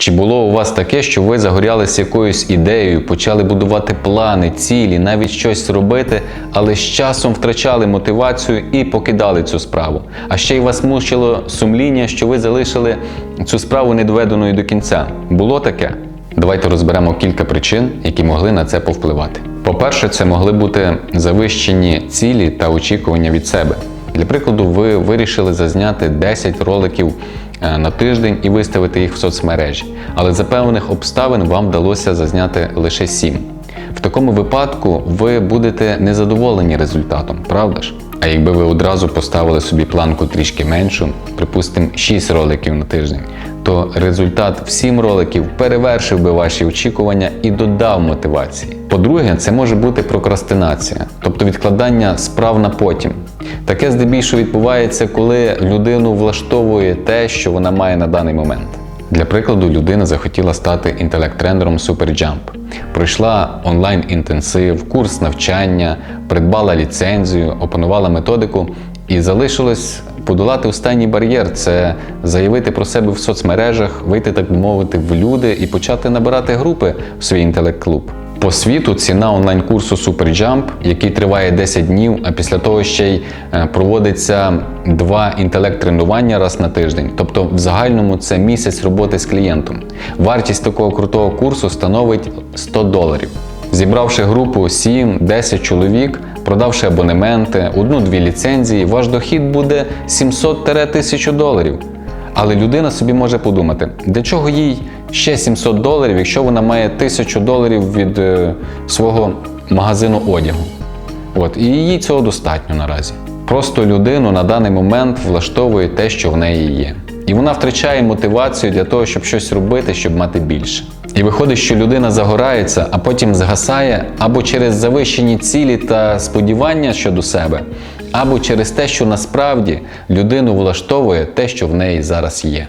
Чи було у вас таке, що ви загорялися якоюсь ідеєю, почали будувати плани, цілі, навіть щось робити, але з часом втрачали мотивацію і покидали цю справу? А ще й вас мучило сумління, що ви залишили цю справу недоведеною до кінця? Було таке? Давайте розберемо кілька причин, які могли на це повпливати. По-перше, це могли бути завищені цілі та очікування від себе. Для прикладу, ви вирішили зазняти 10 роликів е, на тиждень і виставити їх в соцмережі, але за певних обставин вам вдалося зазняти лише 7. В такому випадку ви будете незадоволені результатом, правда ж? А якби ви одразу поставили собі планку трішки меншу, припустимо 6 роликів на тиждень, то результат в 7 роликів перевершив би ваші очікування і додав мотивації. По-друге, це може бути прокрастинація, тобто відкладання справ на потім. Таке здебільшого відбувається, коли людину влаштовує те, що вона має на даний момент. Для прикладу, людина захотіла стати інтелект-тренером SuperJump. Пройшла онлайн-інтенсив, курс навчання, придбала ліцензію, опанувала методику і залишилось подолати останній бар'єр це заявити про себе в соцмережах, вийти, так би мовити, в люди і почати набирати групи в свій інтелект-клуб. По світу ціна онлайн-курсу SuperJump, який триває 10 днів, а після того ще й е, проводиться два інтелект-тренування раз на тиждень. Тобто, в загальному це місяць роботи з клієнтом. Вартість такого крутого курсу становить 100 доларів. Зібравши групу 7-10 чоловік, продавши абонементи, одну-дві ліцензії, ваш дохід буде 700-1000 доларів. Але людина собі може подумати, для чого їй ще 700 доларів, якщо вона має 1000 доларів від е, свого магазину одягу. От, і їй цього достатньо наразі. Просто людину на даний момент влаштовує те, що в неї є. І вона втрачає мотивацію для того, щоб щось робити, щоб мати більше. І виходить, що людина загорається, а потім згасає або через завищені цілі та сподівання щодо себе, або через те, що насправді людину влаштовує те, що в неї зараз є.